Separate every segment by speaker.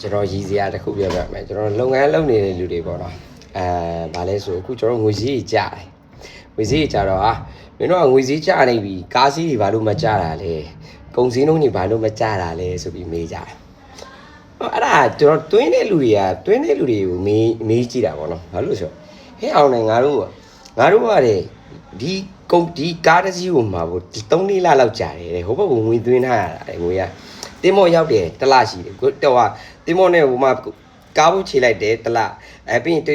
Speaker 1: ကျွန်တော်ရည်စရာတစ်ခုပြောပြမယ်ကျွန်တော်လုပ်ငန်းလုပ်နေတဲ့လူတွေပေါ့နော်အဲဗာလဲဆိုအခုကျွန်တော်ငွေစည်းကြီးကြားတယ်ငွေစည်းကြီးကြားတော့ဟာမင်းတို့ကငွေစည်းကြားနေပြီကားစည်းတွေဘာလို့မကြားတာလဲကုန်စည်းနှုန်းတွေဘာလို့မကြားတာလဲဆိုပြီးမေးကြတယ်ဟောအဲ့ဒါကျွန်တော်တွင်းတဲ့လူတွေကတွင်းတဲ့လူတွေကိုမေးမေးကြည့်တာပေါ့နော်ဘာလို့ဆိုတော့ဟဲ့အောင်နေငါတို့ကငါတို့ကတဲ့ဒီကုန်ဒီကားတစ်စီးကိုမှာပေါ့ဒီ3လေးလလောက်ကြာတယ်တဲ့ဟိုဘက်ကငွေသွင်းထားရတာတဲ့ငွေက တင်းမောရောက်တယ်တစ်လရှိတယ်ကိုတော့ဟာတင်းမောနဲ့ဟိုမှာကားဘူးခြေလိုက်တယ်တစ်လအဲပြီးရင်ဒီ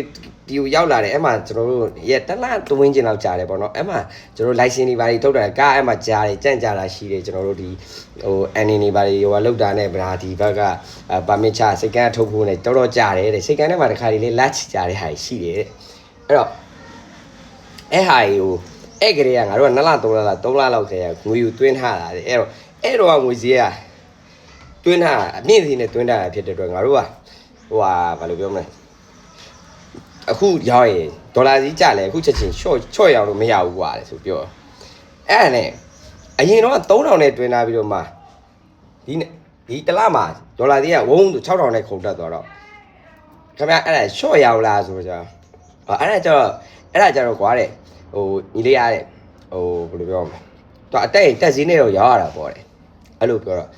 Speaker 1: ကိုရောက်လာတယ်အဲ့မှာကျွန်တော်တို့ရဲ့တစ်လတွင်းကျင်လောက်ကြာတယ်ပေါ့နော်အဲ့မှာကျွန်တော် license တွေဘာတွေထုတ်တာကားအဲ့မှာကြားတယ်ကြန့်ကြတာရှိတယ်ကျွန်တော်တို့ဒီဟို annie တွေဘာတွေဟိုလောက်တာနဲ့ဗလာဒီဘက်ကပါမစ်ချစိတ်ကန်းထုတ်ဖို့နဲ့တော်တော်ကြာတယ်တဲ့စိတ်ကန်းထဲမှာတစ်ခါလေးလက်ချကြတဲ့ဟာရှိတယ်တဲ့အဲ့တော့အဲ့ဟာကြီးဟိုအဲ့ကလေးကငါတို့က2လ3လလောက်3လလောက်ခေငွေယူသွင်းထားတာတဲ့အဲ့တော့အဲ့တော့ငွေစည်းက တွင်းထားအမြင့်စီနဲ့တွင်းထားတာဖြစ်တဲ့အတွက်ငါတို့ကဟိုဟာဘာလို့ပြောမလဲအခုရောက်ရင်ဒေါ်လာစီးကြလဲအခုချက်ချင်း short short ရောက်လို့မရဘူးကွာလေဆိုပြောအဲ့ဒါနဲ့အရင်တော့3000နဲ့တွင်းထားပြီးတော့မှဒီနဲ့ဒီတစ်လမှာဒေါ်လာစီးကဝုန်းဆို6000နဲ့ခုန်တက်သွားတော့ခင်ဗျအဲ့ဒါ short ရောက်လားဆိုကြအဲ့ဒါကျတော့အဲ့ဒါကျတော့ကွာတဲ့ဟိုညီလေးရတဲ့ဟိုဘယ်လိုပြောမလဲတော့အတက်ရင်တက်စည်းနဲ့တော့ရောက်ရတာပေါ့တဲ့အဲ့လိုပြောတော့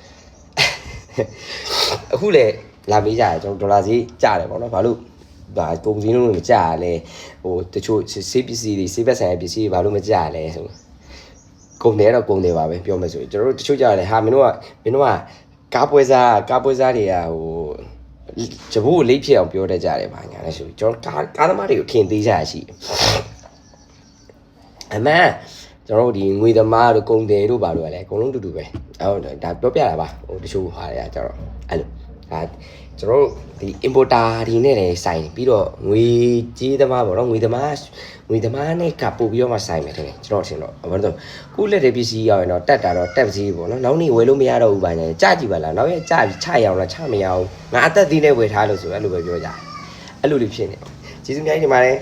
Speaker 1: အခုလေလာမေးကြတယ်ကျွန်တော်ဒေါ်လာဈေးကျတယ်ပေါ့နော်ဘာလို့ဒါကုန်စည်နှုန်းတွေမကျရလဲဟိုတချို့စေးပစ္စည်းတွေစေးဘက်ဆိုင်ရာပစ္စည်းတွေဘာလို့မကျရလဲဆိုကုန်တယ်တော့ကုန်တယ်ပါပဲပြောမယ်ဆိုရင်ကျွန်တော်တို့တချို့ကြတယ်ဟာမင်းတို့ကမင်းတို့ကကားပွဲစားကားပွဲစားတွေကဟိုဂျပူကိုလိတ်ဖြစ်အောင်ပြောတတ်ကြတယ်ပါညာလဲဆိုကျွန်တော်ကားကားသမားတွေကိုထင်သေးကြရရှိတယ်အမှန် ကျွန်တော်တို့ဒီငွေသမားတို့ကုန်တယ်တို့ဘာလို့လဲအကုန်လုံးတူတူပဲအဲ့တော့ဒါပြောပြတာပါဟိုတချို့ဟာတွေကကျတော့အဲ့လိုဒါကျွန်တော်တို့ဒီ importer ဒီနဲ့လည်းဆိုင်ပြီးတော့ငွေကြေးသမားပေါ့နော်ငွေသမားငွေသမားနဲ့ကပို့ပြီးတော့မှဆိုင်မယ်ထင်တယ်ကျွန်တော်ထင်တော့ဘာလို့လဲခုလက်တဲ့ပစ္စည်းရောက်ရင်တော့တက်တာတော့တက်ပစ္စည်းပေါ့နော်နောက်နေ့ဝယ်လို့မရတော့ဘူးပါညာကြကြည့်ပါလားနောက်ရက်ကြပြီးချရအောင်လားချမရအောင်ငါအသက်သီးနဲ့ဝယ်ထားလို့ဆိုအဲ့လိုပဲပြောကြတယ်အဲ့လိုလေးဖြစ်နေကျေးဇူးများကြီးတင်ပါတယ်